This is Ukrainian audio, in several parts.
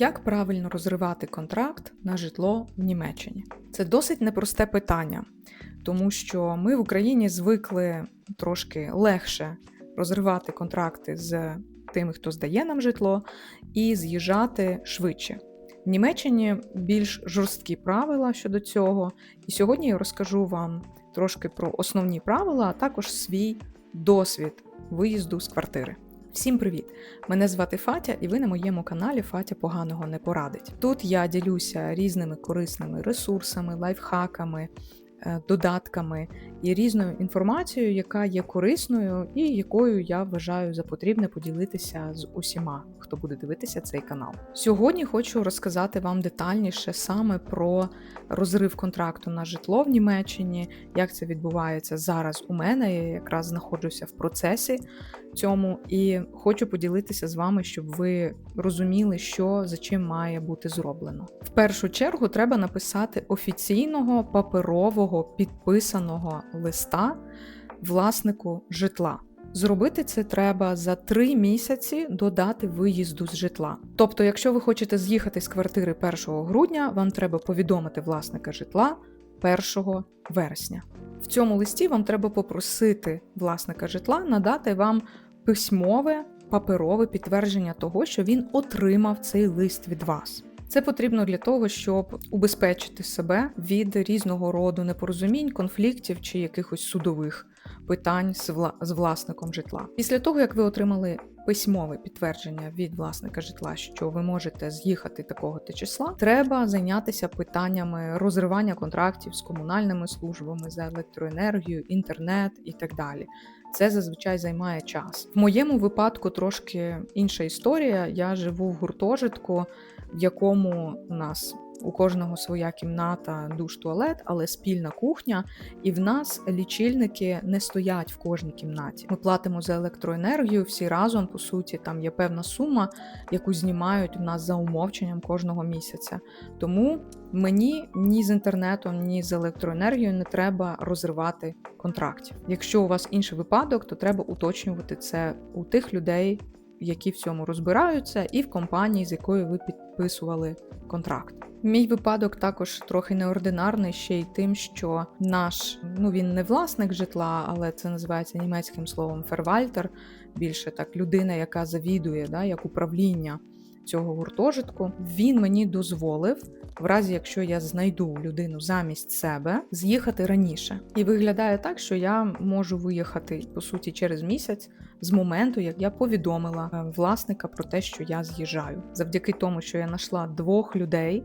Як правильно розривати контракт на житло в Німеччині? Це досить непросте питання, тому що ми в Україні звикли трошки легше розривати контракти з тими, хто здає нам житло, і з'їжджати швидше. В Німеччині більш жорсткі правила щодо цього, і сьогодні я розкажу вам трошки про основні правила, а також свій досвід виїзду з квартири. Всім привіт! Мене звати Фатя, і ви на моєму каналі Фатя поганого не порадить. Тут я ділюся різними корисними ресурсами, лайфхаками, е, додатками і різною інформацією, яка є корисною і якою я вважаю за потрібне поділитися з усіма, хто буде дивитися цей канал. Сьогодні хочу розказати вам детальніше саме про розрив контракту на житло в Німеччині, як це відбувається зараз у мене. Я якраз знаходжуся в процесі цьому і хочу поділитися з вами, щоб ви розуміли, що за чим має бути зроблено. В першу чергу треба написати офіційного паперового підписаного листа власнику житла. Зробити це треба за три місяці до дати виїзду з житла. Тобто, якщо ви хочете з'їхати з квартири 1 грудня, вам треба повідомити власника житла 1 вересня. В цьому листі вам треба попросити власника житла надати вам письмове паперове підтвердження того, що він отримав цей лист від вас. Це потрібно для того, щоб убезпечити себе від різного роду непорозумінь, конфліктів чи якихось судових питань з, вла... з власником житла. Після того, як ви отримали письмове підтвердження від власника житла, що ви можете з'їхати такого то числа, треба зайнятися питаннями розривання контрактів з комунальними службами за електроенергію, інтернет і так далі. Це зазвичай займає час. В моєму випадку трошки інша історія. Я живу в гуртожитку, в якому у нас у кожного своя кімната, душ, туалет, але спільна кухня, і в нас лічильники не стоять в кожній кімнаті. Ми платимо за електроенергію всі разом. По суті, там є певна сума, яку знімають в нас за умовченням кожного місяця. Тому мені ні з інтернетом, ні з електроенергією не треба розривати контрактів. Якщо у вас інший випадок, то треба уточнювати це у тих людей. Які в цьому розбираються, і в компанії, з якою ви підписували контракт. Мій випадок також трохи неординарний ще й тим, що наш, ну він не власник житла, але це називається німецьким словом фервальтер, більше так людина, яка завідує, да, як управління цього гуртожитку. Він мені дозволив, в разі якщо я знайду людину замість себе, з'їхати раніше. І виглядає так, що я можу виїхати по суті через місяць. З моменту, як я повідомила е, власника про те, що я з'їжджаю, завдяки тому, що я знайшла двох людей,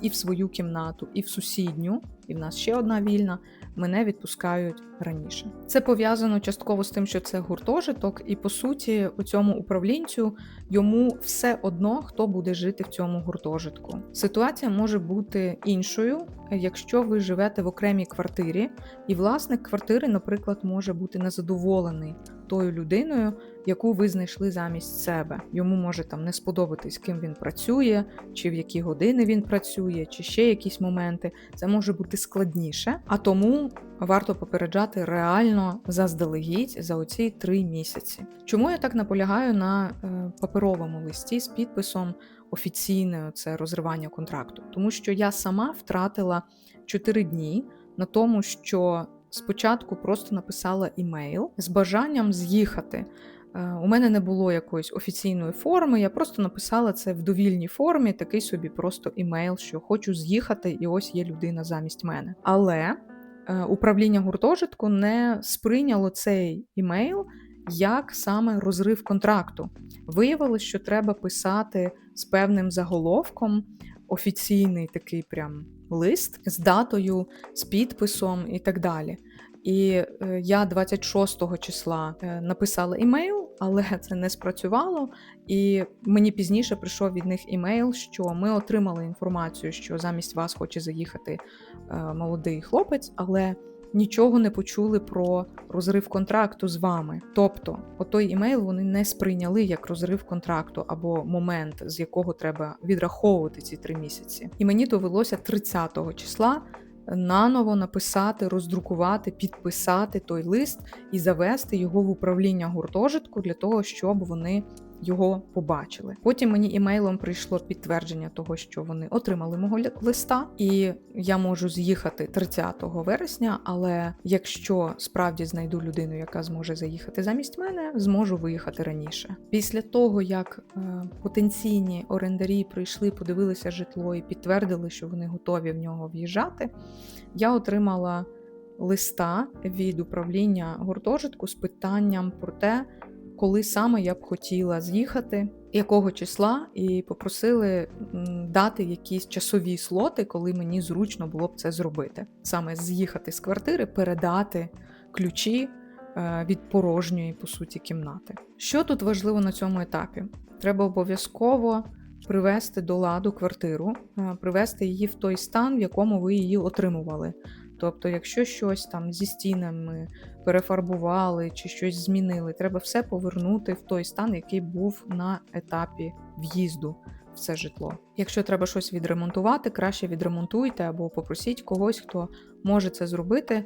і в свою кімнату, і в сусідню, і в нас ще одна вільна. Мене відпускають раніше. Це пов'язано частково з тим, що це гуртожиток, і по суті, у цьому управлінцю йому все одно хто буде жити в цьому гуртожитку. Ситуація може бути іншою, якщо ви живете в окремій квартирі, і власник квартири, наприклад, може бути незадоволений тою людиною, яку ви знайшли замість себе. Йому може там не сподобатись, ким він працює, чи в які години він працює, чи ще якісь моменти. Це може бути складніше, а тому варто попереджати реально заздалегідь за оці три місяці. Чому я так наполягаю на е, паперовому листі з підписом офіційне це розривання контракту? Тому що я сама втратила 4 дні на тому, що спочатку просто написала імейл з бажанням з'їхати. Е, у мене не було якоїсь офіційної форми, я просто написала це в довільній формі, такий собі просто імейл, що хочу з'їхати, і ось є людина замість мене. Але е, управління гуртожитку не сприйняло цей імейл як саме розрив контракту. Виявилось, що треба писати з певним заголовком офіційний такий прям лист з датою, з підписом і так далі. І е, я 26 числа е, написала імейл, але це не спрацювало. І мені пізніше прийшов від них імейл, що ми отримали інформацію, що замість вас хоче заїхати е, молодий хлопець, але нічого не почули про розрив контракту з вами. Тобто, отой імейл вони не сприйняли як розрив контракту або момент, з якого треба відраховувати ці три місяці. І мені довелося 30-го числа. Наново написати, роздрукувати, підписати той лист і завести його в управління гуртожитку для того, щоб вони його побачили. Потім мені імейлом прийшло підтвердження того, що вони отримали мого листа, і я можу з'їхати 30 вересня. Але якщо справді знайду людину, яка зможе заїхати замість мене, зможу виїхати раніше. Після того як е, потенційні орендарі прийшли, подивилися житло і підтвердили, що вони готові в нього в'їжджати, я отримала листа від управління гуртожитку з питанням про те, коли саме я б хотіла з'їхати, якого числа, і попросили дати якісь часові слоти, коли мені зручно було б це зробити. Саме з'їхати з квартири, передати ключі е, від порожньої, по суті, кімнати. Що тут важливо на цьому етапі? Треба обов'язково привести до ладу квартиру, е, привести її в той стан, в якому ви її отримували. Тобто, якщо щось там зі стінами перефарбували чи щось змінили, треба все повернути в той стан, який був на етапі в'їзду в це житло. Якщо треба щось відремонтувати, краще відремонтуйте або попросіть когось, хто може це зробити.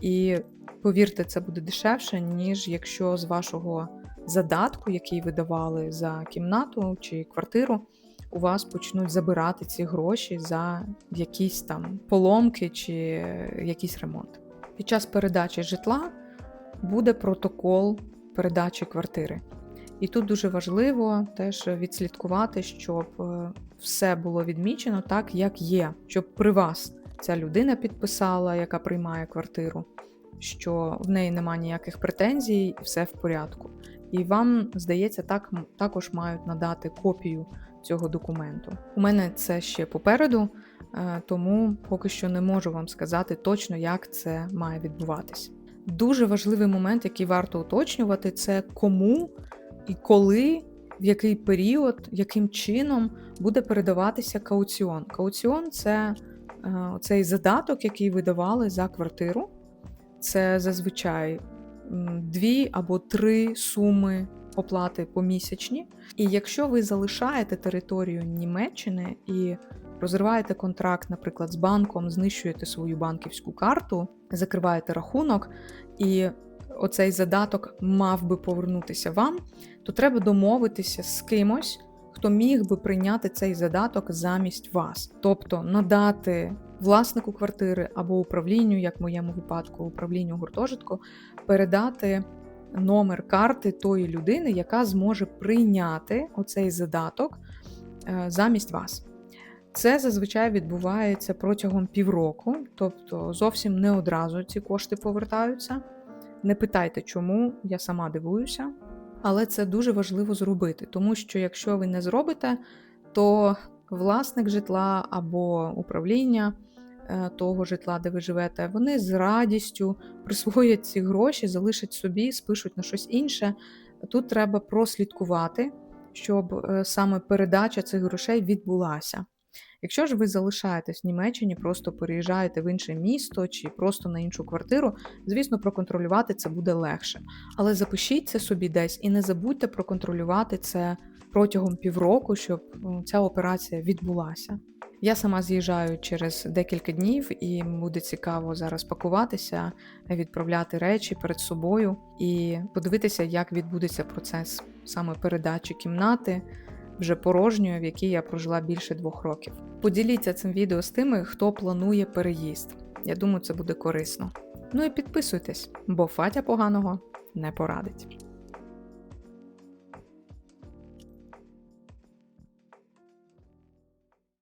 І повірте, це буде дешевше, ніж якщо з вашого задатку, який ви давали за кімнату чи квартиру, у вас почнуть забирати ці гроші за якісь там поломки чи якийсь ремонт. Під час передачі житла буде протокол передачі квартири. І тут дуже важливо теж відслідкувати, щоб е, все було відмічено так, як є, щоб при вас ця людина підписала, яка приймає квартиру, що в неї немає ніяких претензій, все в порядку. І вам, здається, так також мають надати копію цього документу. У мене це ще попереду, е, тому поки що не можу вам сказати точно, як це має відбуватись. Дуже важливий момент, який варто уточнювати, це кому і коли, в який період, яким чином буде передаватися кауціон. Кауціон це е, цей задаток, який ви давали за квартиру. Це зазвичай дві або три суми оплати помісячні. І якщо ви залишаєте територію Німеччини і розриваєте контракт, наприклад, з банком, знищуєте свою банківську карту, закриваєте рахунок, і оцей задаток мав би повернутися вам, то треба домовитися з кимось, хто міг би прийняти цей задаток замість вас, тобто надати власнику квартири або управлінню, як в моєму випадку, управлінню гуртожитку, передати номер карти тої людини, яка зможе прийняти оцей задаток е, замість вас. Це зазвичай відбувається протягом півроку, тобто зовсім не одразу ці кошти повертаються. Не питайте, чому, я сама дивуюся. Але це дуже важливо зробити, тому що якщо ви не зробите, то власник житла або управління того житла, де ви живете, вони з радістю присвоять ці гроші, залишать собі, спишуть на щось інше. Тут треба прослідкувати, щоб е, саме передача цих грошей відбулася. Якщо ж ви залишаєтесь в Німеччині, просто переїжджаєте в інше місто чи просто на іншу квартиру, звісно, проконтролювати це буде легше. Але запишіть це собі десь і не забудьте проконтролювати це протягом півроку, щоб ця операція відбулася. Я сама з'їжджаю через декілька днів, і буде цікаво зараз пакуватися, відправляти речі перед собою і подивитися, як відбудеться процес саме передачі кімнати вже порожньою, в якій я прожила більше двох років. Поділіться цим відео з тими, хто планує переїзд. Я думаю, це буде корисно. Ну і підписуйтесь, бо Фатя поганого не порадить.